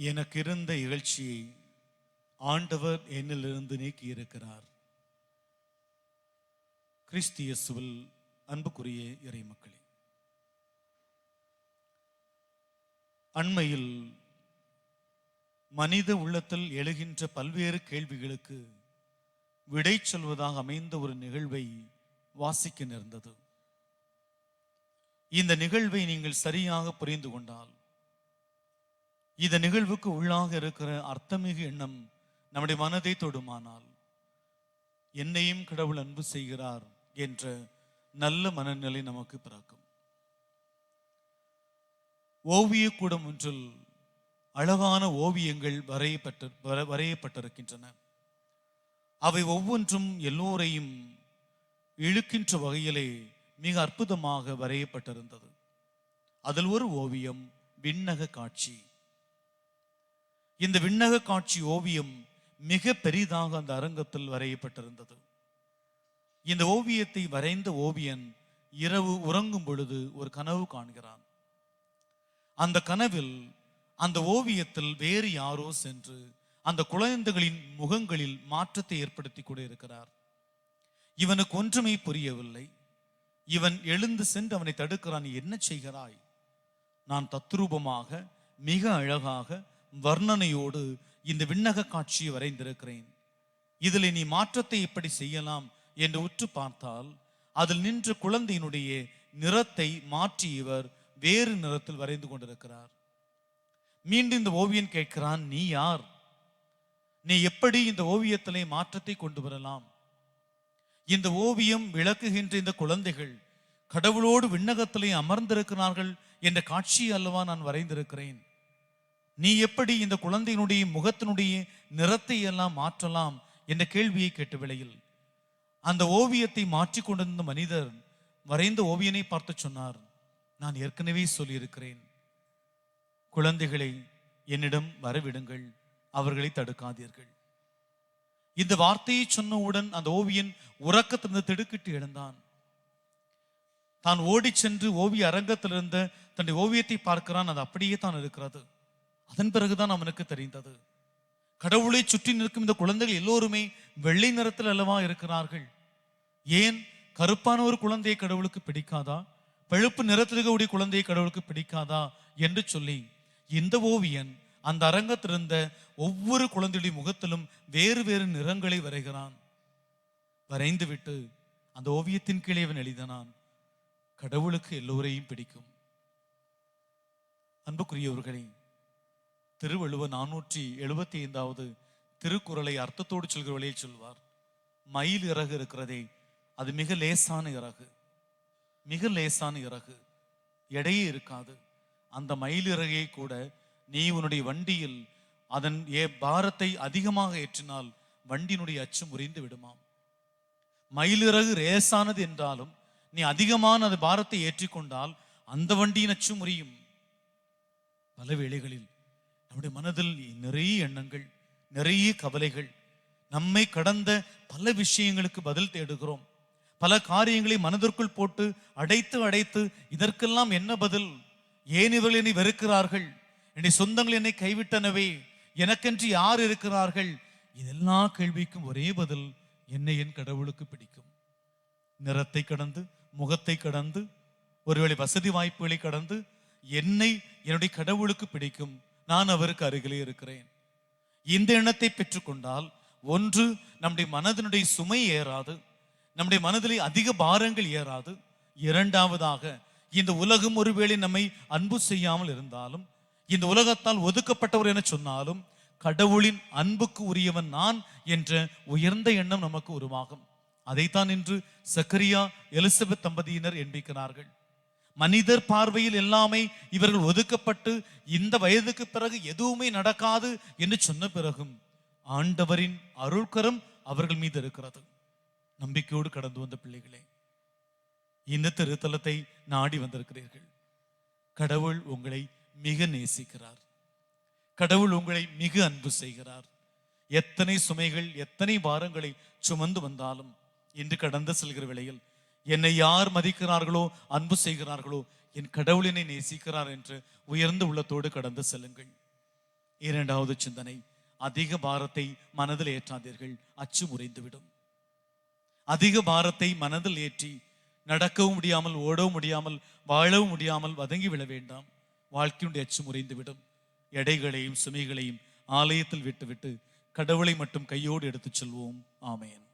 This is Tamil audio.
எனக்கு இருந்த இகழ்ச்சியை ஆண்டவர் என்னிலிருந்து நீக்கி இருக்கிறார் கிறிஸ்தியசுவில் அன்புக்குரிய அன்புக்குரிய இறைமக்களே அண்மையில் மனித உள்ளத்தில் எழுகின்ற பல்வேறு கேள்விகளுக்கு விடை சொல்வதாக அமைந்த ஒரு நிகழ்வை வாசிக்க நேர்ந்தது. இந்த நிகழ்வை நீங்கள் சரியாக புரிந்து கொண்டால் இந்த நிகழ்வுக்கு உள்ளாக இருக்கிற அர்த்தமிகு எண்ணம் நம்முடைய மனதை தொடுமானால் என்னையும் கடவுள் அன்பு செய்கிறார் என்ற நல்ல மனநிலை நமக்கு பிறக்கும். ஓவியக்கூடம் ஒன்றில் அழகான ஓவியங்கள் வரையப்பட்ட வரையப்பட்டிருக்கின்றன. அவை ஒவ்வொன்றும் எல்லோரையும் இழுக்கின்ற வகையிலே மிக அற்புதமாக வரையப்பட்டிருந்தது. அதில் ஒரு ஓவியம் விண்ணக காட்சி. இந்த விண்ணக காட்சி ஓவியம் மிக பெரிதாக அந்த அரங்கத்தில் வரையப்பட்டிருந்தது. இந்த ஓவியத்தை வரைந்த ஓவியன் இரவு உறங்கும் பொழுது ஒரு கனவு காண்கிறான். அந்த கனவில் அந்த ஓவியத்தில் வேறு யாரோ சென்று அந்த குழந்தைகளின் முகங்களில் மாற்றத்தை ஏற்படுத்தி கூட இருக்கிறார். இவனுக்கு ஒன்றுமே புரியவில்லை. இவன் எழுந்து சென்று அவனை தடுக்கிறான் என்ன செய்கிறாய்? நான் தத்ரூபமாக மிக அழகாக வர்ணனையோடு இந்த விண்ணக காட்சியை வரைந்திருக்கிறேன். இதில் நீ மாற்றத்தை எப்படி செய்யலாம் என்று உற்று பார்த்தால் அதில் நின்ற குழந்தையினுடைய நிறத்தை மாற்றி இவர் வேறு நிறத்தில் வரைந்து கொண்டிருக்கிறார். மீண்டும் இந்த ஓவியன் கேட்கிறான் நீ யார்? நீ எப்படி இந்த ஓவியத்திலே மாற்றத்தை கொண்டு வரலாம்? இந்த ஓவியம் விளக்குகின்ற இந்த குழந்தைகள் கடவுளோடு விண்ணகத்திலே அமர்ந்திருக்கிறார்கள் என்ற காட்சி அல்லவா நான் வரைந்திருக்கிறேன்? நீ எப்படி இந்த குழந்தையினுடைய முகத்தினுடைய நிறத்தை எல்லாம் மாற்றலாம் என்ற கேள்வியை கேட்ட வேளையில் அந்த ஓவியத்தை மாற்றிக் கொண்டிருந்த மனிதர் வரைந்த ஓவியனை பார்த்து சொன்னார் நான் ஏற்கனவே சொல்லியிருக்கிறேன். குழந்தைகளை என்னிடம் வரவிடுங்கள் அவர்களை தடுக்காதீர்கள். இந்த வார்த்தையை சொன்னவுடன் அந்த ஓவியன் உறக்கத்திலிருந்து திடுக்கிட்டு எழுந்தான். தான் ஓடிச் சென்று ஓவிய அரங்கத்தில் இருந்த தன்னுடைய ஓவியத்தை பார்க்கிறான் அது அப்படியே தான் இருக்கிறது. அதன் பிறகுதான் அவனுக்கு தெரிந்தது. கடவுளை சுற்றி நிற்கும் இந்த குழந்தைகள் எல்லோருமே வெள்ளை நிறத்தில் அல்லவா இருக்கிறார்கள்? ஏன்? கருப்பான ஒரு குழந்தையை கடவுளுக்கு பிடிக்காதா? பழுப்பு நிறத்தில் இருக்கக்கூடிய குழந்தையை கடவுளுக்கு பிடிக்காதா? என்று சொல்லி இந்த ஓவியன் அந்த அரங்கத்திலிருந்த ஒவ்வொரு குழந்தையுடைய முகத்திலும் வேறு வேறு நிறங்களை வரைகிறான். வரைந்து விட்டு அந்த ஓவியத்தின் கீழே அவன் எழுதினான் கடவுளுக்கு எல்லோரையும் பிடிக்கும். அன்புக்குரியவர்களே திருவள்ளுவர் நானூற்றி எழுபத்தி ஐந்தாவது திருக்குறளை அர்த்தத்தோடு சொல்கிற வழியில் சொல்வார். மயில் இறகு இருக்கிறதே அது மிக லேசான இறகு. மிக லேசான இறகு. எடையே இருக்காது. அந்த மயில் இறகையை கூட நீ உன்னுடைய வண்டியில் அதன் ஏ பாரத்தை அதிகமாக ஏற்றினால் வண்டியினுடைய அச்சு முறிந்து விடுமாம். மயிலிறகு லேசானது என்றாலும் நீ அதிகமான அது பாரத்தை ஏற்றிக்கொண்டால் அந்த வண்டியின் அச்சு முறியும். பல வேளைகளில் நம்முடைய மனதில் நிறைய எண்ணங்கள் நிறைய கவலைகள். நம்மை கடந்த பல விஷயங்களுக்கு பதில் தேடுகிறோம். பல காரியங்களை மனதிற்குள் போட்டு அடைத்து அடைத்து இதற்கெல்லாம் என்ன பதில்? ஏன் இவர்கள் என்னை வெறுக்கிறார்கள்? என்னுடைய சொந்தங்கள் என்னை கைவிட்டனவே? எனக்கென்று யார் இருக்கிறார்கள்? இதெல்லா கேள்விக்கும் ஒரே பதில் என்னை என் கடவுளுக்கு பிடிக்கும். நிறத்தை கடந்து முகத்தை கடந்து ஒருவேளை வசதி வாய்ப்புகளை கடந்து என்னை என்னுடைய கடவுளுக்கு பிடிக்கும். நான் அவருக்கு அருகிலே இருக்கிறேன். இந்த எண்ணத்தை பெற்றுக்கொண்டால் ஒன்று நம்முடைய மனதினுடைய சுமை ஏறாது நம்முடைய மனதிலே அதிக பாரங்கள் ஏறாது. இரண்டாவதாக இந்த உலகம் ஒருவேளை நம்மை அன்பு செய்யாமல் இருந்தாலும் இந்த உலகத்தால் ஒதுக்கப்பட்டவர் என சொன்னாலும் கடவுளின் அன்புக்கு உரியவன் நான் என்ற உயர்ந்த எண்ணம் நமக்கு உருவாகும். அதைத்தான் இன்று சக்கரியா எலிசபெத் தம்பதியினர் எண்பிக்கிறார்கள். மனிதர் பார்வையில் எல்லாமே இவர்கள் ஒதுக்கப்பட்டு இந்த வயதுக்கு பிறகு எதுவுமே நடக்காது என்று சொன்ன பிறகும் ஆண்டவரின் அருள்கரம் அவர்கள் மீது இருக்கிறது. நம்பிக்கையோடு கடந்து வந்த பிள்ளைகளே இந்த திருத்தலத்தை நாடி வந்திருக்கிறீர்கள். கடவுள் உங்களை மிக நேசிக்கிறார். கடவுள் உங்களை மிக அன்பு செய்கிறார். எத்தனை சுமைகள் எத்தனை பாரங்களை சுமந்து வந்தாலும் இன்று கடந்து செல்கிற வேளையில் என்னை யார் மதிக்கிறார்களோ அன்பு செய்கிறார்களோ என் கடவுளினை நேசிக்கிறார் என்று உயர்ந்த உள்ளத்தோடு கடந்து செல்லுங்கள். இரண்டாவது சிந்தனை அதிக பாரத்தை மனதில் ஏற்றாதீர்கள் அச்சு முறைந்துவிடும். அதிக பாரத்தை மனதில் ஏற்றி நடக்கவும் முடியாமல் ஓடவும் முடியாமல் வாழவும் முடியாமல் வதங்கி விட வேண்டாம். வாழ்க்கையுடைய அச்சு முறைந்துவிடும். எடைகளையும் சுமைகளையும் ஆலயத்தில் விட்டுவிட்டு கடவுளை மட்டும் கையோடு எடுத்துச் செல்வோம். ஆமையன்